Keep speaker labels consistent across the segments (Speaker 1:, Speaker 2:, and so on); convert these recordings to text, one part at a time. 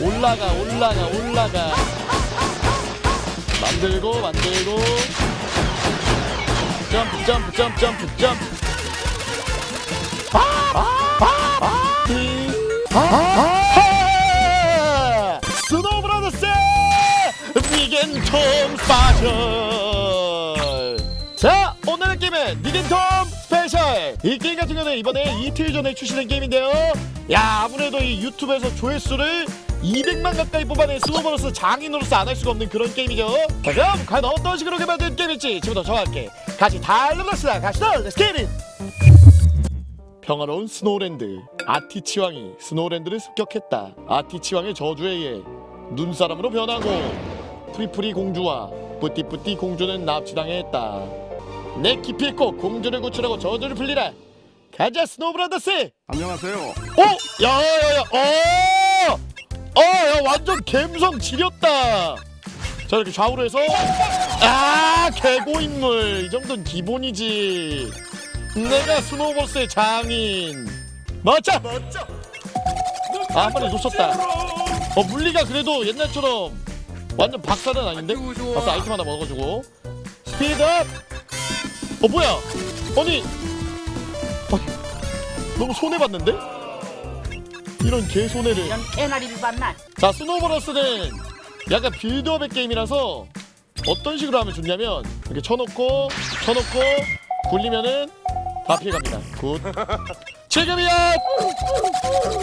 Speaker 1: 올라가 올라가 올라가. 만들고 만들고. 점프 점프 점프 점프 점프 아! 스노우 브라더스 니겐톰 스페셜. 자 오늘의 게임은 니겐 톰 스페셜! 이 게임 같은 경우는 이번에 이틀 전에 출시된 게임인데요. 야 아무래도 이 유튜브에서 조회수를 200만 가까이 뽑아낸 브라더스 장인으로서 안 할 수가 없는 그런 게임이죠. 자 그럼 과연 어떤 식으로 개발된 게임일지 지금부터 함께 같이 달려봅시다. 가시죠 렛츠 기릿 평화로운 스노우랜드 아티치왕이 스노우랜드를 습격했다. 아티치왕의 저주에 의해 눈사람으로 변하고 프리프리 공주와 뿌띠뿌띠 공주는 납치당했다 내 기필코 공주를 구출하고 저주를 풀리라. 가자 스노우 브라더스!
Speaker 2: 안녕하세요.
Speaker 1: 어? 야야야야 어! 어! 야 완전 갬성 지렸다. 자 이렇게 좌우로 해서. 아 개고인물. 이 정도는 기본이지. 내가 스노우버스의 장인. 멋져 아. 한 마리 놓쳤다. 어 물리가 그래도 옛날처럼 완전 박사는 아닌데? 박사 아이템 하나 먹어주고. 스피드업 어 뭐야? 아니. 어, 너무 손해 봤는데? 이런 개 손해를.
Speaker 3: 이런 개나리를 봤나?
Speaker 1: 자 스노우버러스는 약간 빌드업의 게임이라서 어떤 식으로 하면 좋냐면 이렇게 쳐놓고 쳐놓고 굴리면은 다 피해갑니다. 굿. 지금이야!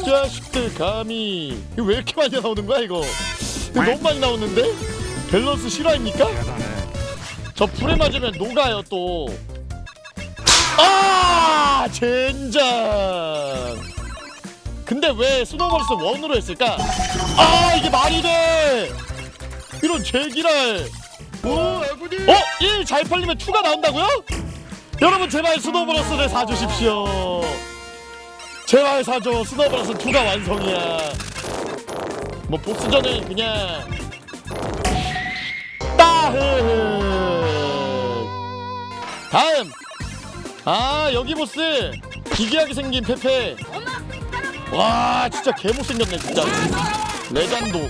Speaker 1: 자식들 감히. 이거 왜 이렇게 많이 나오는 거야 이거? 이거 너무 많이 나오는데? 밸런스 실화입니까? 저 불에 맞으면 녹아요 또. 아 젠장. 근데 왜 스노우버스 원으로 했을까? 아 이게 말이 돼. 이런 제기랄. 오 아구니. 어? 1 잘 팔리면 2가 나온다고요? 여러분 제발 스노우버스를 사주십시오. 제발 사줘. 스노우버스 2가 완성이야. 뭐 보스전은 그냥 따흐흐 다음. 아 여기 보스. 기괴하게 생긴 페페. 와 진짜 개 못생겼네 진짜. 레전도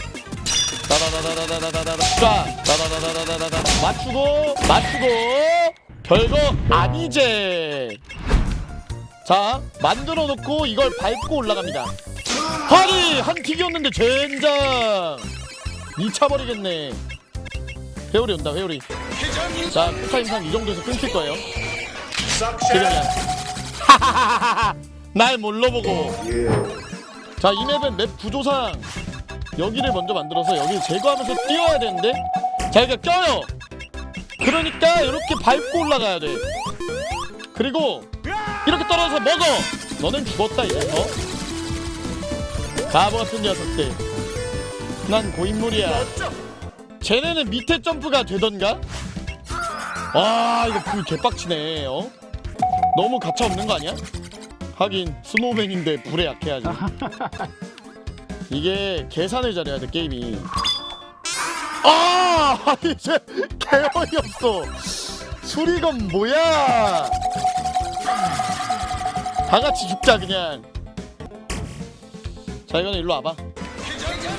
Speaker 1: 따다다다다다다다다 따다다다다다다 맞추고 맞추고. 별거 아니제 자 만들어 놓고 이걸 밟고 올라갑니다. 아니 한 틱이었는데 젠장! 미쳐버리겠네 회오리 온다 회오리. 자 쿠타임상 이 정도에서 끊길 거예요. 지금이야 날 뭘로 보고? 자 이 맵은 맵 구조상 여기를 먼저 만들어서 여기를 제거하면서 뛰어야 되는데 자 여기가 껴요. 그러니까 이렇게 밟고 올라가야 돼. 그리고 이렇게 떨어져서 먹어. 너는 죽었다 어? 바보 같은 녀석들. 난 고인물이야 쟤네는 밑에 점프가 되던가? 와 이거 불 개빡치네 어? 너무 가차 없는 거 아니야? 하긴 스노우맨인데 불에 약해야지 이게 계산을 잘해야 돼 게임이 아 이제 개어이 없어 수리건 뭐야 다 같이 죽자 그냥 자 이거는 일로 와봐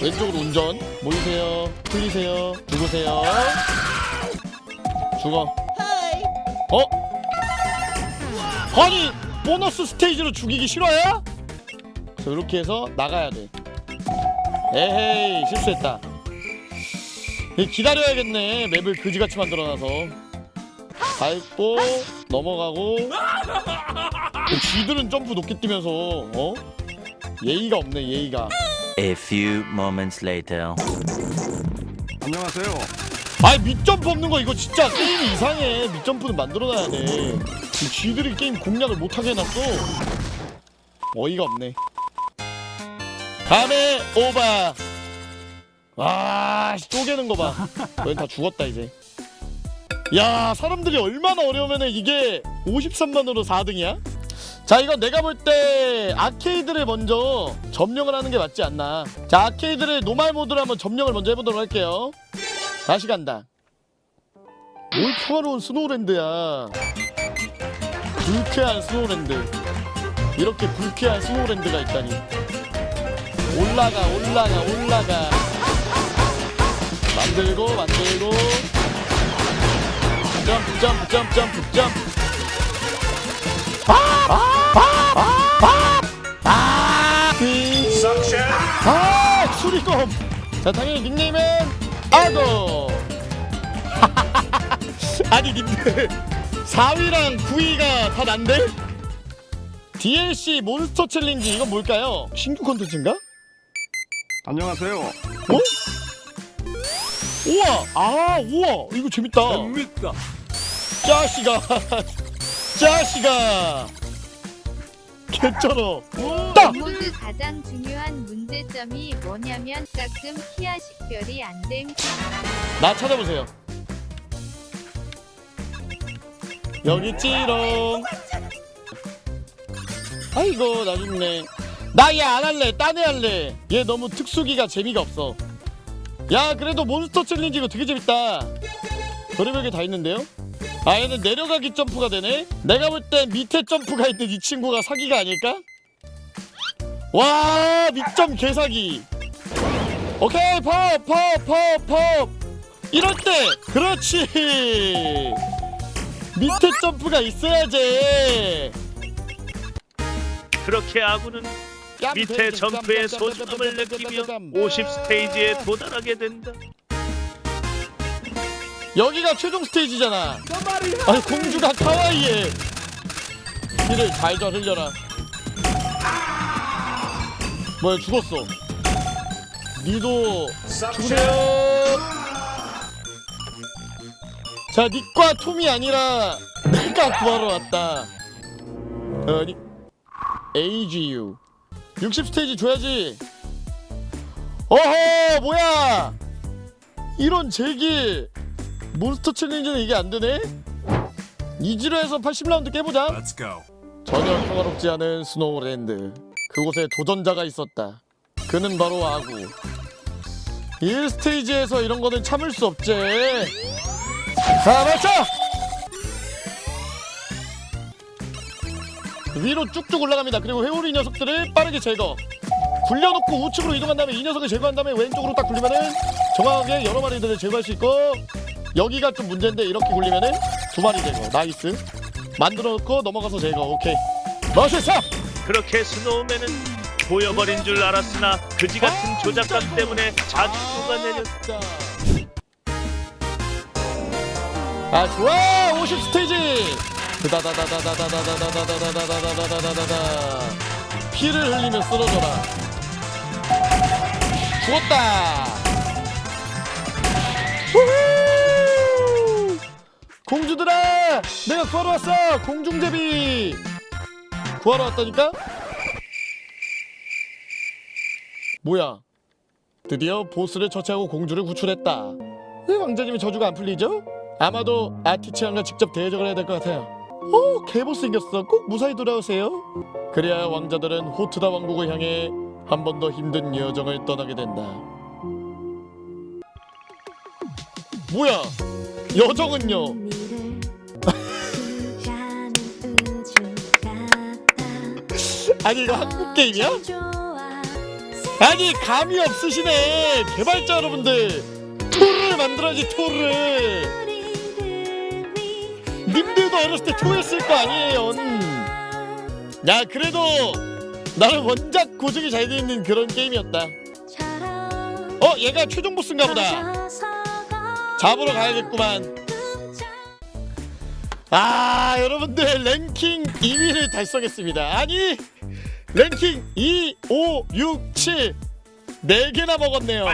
Speaker 1: 왼쪽으로 운전. 모이세요. 풀리세요. 죽으세요. 죽어. 어? 아니 보너스 스테이지로 죽이기 싫어요? 그래서 이렇게 해서 나가야 돼. 에헤이 실수했다. 이 기다려야겠네. 맵을 그지같이 만들어놔서. 밟고 넘어가고. 쥐들은 점프 높게 뛰면서 어? 예의가 없네 예의가
Speaker 4: A few moments later.
Speaker 2: 안녕하세요.
Speaker 1: 아이 밑점프 없는 거 이거 진짜 게임이 이상해. 밑점프는 만들어놔야 돼. 이 쥐들이 게임 공략을 못하게 해놨어. 어이가 없네. 다음에 오바. 와 씨, 쪼개는 거봐. 너희 다 죽었다 이제. 야 사람들이 얼마나 어려우면 이게 53만으로 4등이야? 자 이건 내가 볼 때 아케이드를 먼저 점령을 하는 게 맞지 않나 자 아케이드를 노말 모드로 한번 점령을 먼저 해보도록 할게요 다시 간다. 뭘 평화로운 스노우랜드야. 불쾌한 스노우랜드. 이렇게 불쾌한 스노우랜드가 있다니. 올라가 올라가 올라가 만들고 만들고 점프 점프 점프 점프 점프 아 아 아 수리검 자 당연히 닉네임은 아고 아니 님들 4위랑 9위가 다 난데? DLC 몬스터 챌린지 이건 뭘까요? 신규 콘텐츠인가?
Speaker 2: 안녕하세요.
Speaker 1: 어? 우와! 아 우와! 이거 재밌다
Speaker 2: 재밌다.
Speaker 1: 짜시가 짜시가 개쩔어. 딱!
Speaker 3: 모드 가장 중요한 문제점이 뭐냐면 가끔 피아 식별이 안 됨.
Speaker 1: 나 찾아보세요. 여기 있지롱. 아이고 나 죽네. 나 얘 안 할래. 딴애 할래. 얘 너무 특수기가 재미가 없어. 야 그래도 몬스터 챌린지 이거 되게 재밌다. 별의별 게 다 있는데요 아 얘는 내려가기 점프가 되네? 내가 볼 땐 밑에 점프가 있는 이 친구가 사기가 아닐까? 와 밑점 개사기. 오케이 팝 팝 팝팝 이럴 때 그렇지. 밑에 점프가 있어야지.
Speaker 5: 그렇게 아군은 밑에 점프의 소중함을 느끼며 50 스테이지에 도달하게 된다.
Speaker 1: 여기가 최종 스테이지잖아. 아니 공주가 카와이해 피를 잘잘 흘려라. 뭐야 죽었어. 니도 죽으세요. 자 닉과 톰이 아니라 내가 구하러 왔다. 어, 닉 AGU 60 스테이지 줘야지. 어허 뭐야? 이런 제길 몬스터 챌린지는 이게 안 되네? 이지로에서 80라운드 깨보자.
Speaker 2: Let's go.
Speaker 1: 전혀 평화롭지 않은 스노우랜드. 그곳에 도전자가 있었다. 그는 바로 아구. 1스테이지에서 이런 거는 참을 수 없지. 자, 맞춰! 위로 쭉쭉 올라갑니다. 그리고 회오리 녀석들을 빠르게 제거. 굴려놓고 우측으로 이동한 다음에 이 녀석을 제거한 다음에 왼쪽으로 딱 굴리면은 정확하게 여러 마리들을 제거할 수 있고 여기가 좀 문제인데 이렇게 굴리면은 두 마리 제거 나이스 만들어 놓고 넘어가서 제거 오케이 멋있어
Speaker 5: 그렇게 스노우맨은 보여버린 줄 알았으나 그지 같은
Speaker 1: 아,
Speaker 5: 조작감
Speaker 1: 진짜
Speaker 5: 때문에 자주 녹아내렸.
Speaker 1: 진짜. 아 좋아 50 스테이지 드다다다다다다다다다다다다다다다다다다다 피를 흘리며 쓰러져라 죽었다 우후! 공주들아 내가 구하러 왔어 공중제비 구하러 왔다니까 뭐야 드디어 보스를 처치하고 공주를 구출했다. 왜 왕자님의 저주가 안 풀리죠? 아마도 아티치안과 직접 대적을 해야 될 것 같아요. 오, 개보스 생겼어. 꼭 무사히 돌아오세요. 그래야 왕자들은 호트다 왕국을 향해 한 번 더 힘든 여정을 떠나게 된다. 뭐야? 여정은요? 아니 이거 한국 게임이야? 아니 감이 없으시네. 개발자 여러분들. 토르를 만들어야지 토르를. 님들도 어렸을 때 토했을 거 아니에요 야 그래도 나는 원작 고증이 잘돼 있는 그런 게임이었다. 어 얘가 최종 보스인가 보다. 잡으러 가야겠구만. 아 여러분들 랭킹 2위를 달성했습니다. 아니 랭킹 2, 5, 6, 7 4개나 먹었네요.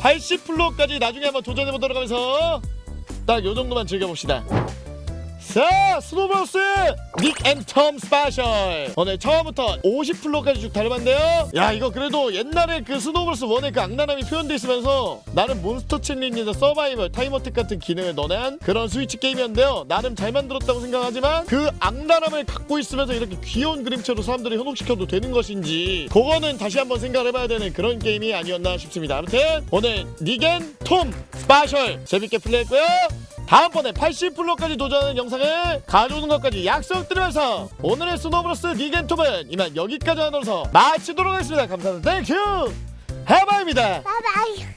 Speaker 1: 80플로어까지 나중에 한번 도전해보도록 하면서 딱 요정도만 즐겨봅시다 자 스노버스 닉앤텀 스페셜. 오늘 처음부터 50플로어까지 쭉 달려봤는데요. 야 이거 그래도 옛날에 그 스노버스 1의 그 악랄함이 표현돼 있으면서 나름 몬스터 챌린지나 서바이벌 타임어택 같은 기능을 넣어낸 그런 스위치 게임이었는데요. 나름 잘 만들었다고 생각하지만 그 악랄함을 갖고 있으면서 이렇게 귀여운 그림체로 사람들이 현혹시켜도 되는 것인지 그거는 다시 한번 생각을 해봐야 되는 그런 게임이 아니었나 싶습니다. 아무튼 오늘 닉앤톰 스페셜 재밌게 플레이했고요 다음번에 80플로까지 도전하는 영상을 가져오는 것까지 약속드리면서 오늘의 스노브로스 리겐톱은 이만 여기까지 하면서 마치도록 하겠습니다. 감사합니다. 땡큐 해바입니다.
Speaker 6: 바이바이.